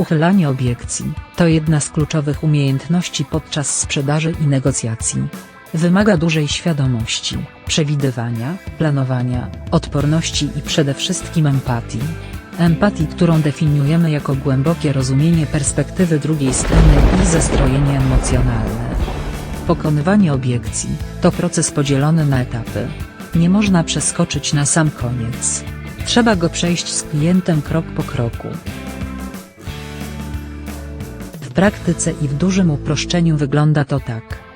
Uchylanie obiekcji to jedna z kluczowych umiejętności podczas sprzedaży i negocjacji. Wymaga dużej świadomości, przewidywania, planowania, odporności i przede wszystkim empatii. Empatii, którą definiujemy jako głębokie rozumienie perspektywy drugiej strony i zestrojenie emocjonalne. Pokonywanie obiekcji to proces podzielony na etapy. Nie można przeskoczyć na sam koniec. Trzeba go przejść z klientem krok po kroku. Praktyce i w dużym uproszczeniu wygląda to tak.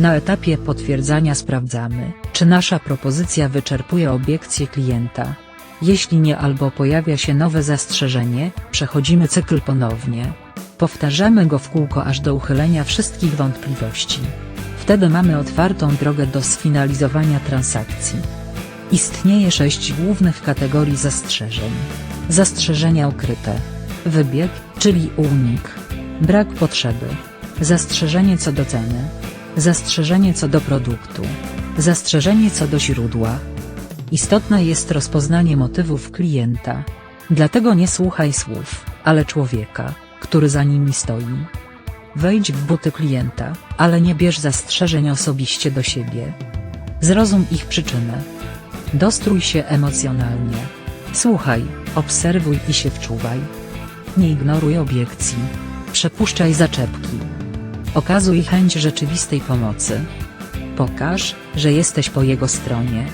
Na etapie potwierdzania sprawdzamy, czy nasza propozycja wyczerpuje obiekcje klienta. Jeśli nie albo pojawia się nowe zastrzeżenie, przechodzimy cykl ponownie. Powtarzamy go w kółko aż do uchylenia wszystkich wątpliwości. Wtedy mamy otwartą drogę do sfinalizowania transakcji. Istnieje sześć głównych kategorii zastrzeżeń. Zastrzeżenia ukryte. Wybieg, czyli unik. Brak potrzeby. Zastrzeżenie co do ceny. Zastrzeżenie co do produktu. Zastrzeżenie co do źródła. Istotne jest rozpoznanie motywów klienta. Dlatego nie słuchaj słów, ale człowieka, który za nimi stoi. Wejdź w buty klienta, ale nie bierz zastrzeżeń osobiście do siebie. Zrozum ich przyczynę. Dostrój się emocjonalnie. Słuchaj, obserwuj i się wczuwaj. Nie ignoruj obiekcji. Przepuszczaj zaczepki. Okazuj chęć rzeczywistej pomocy. Pokaż, że jesteś po jego stronie.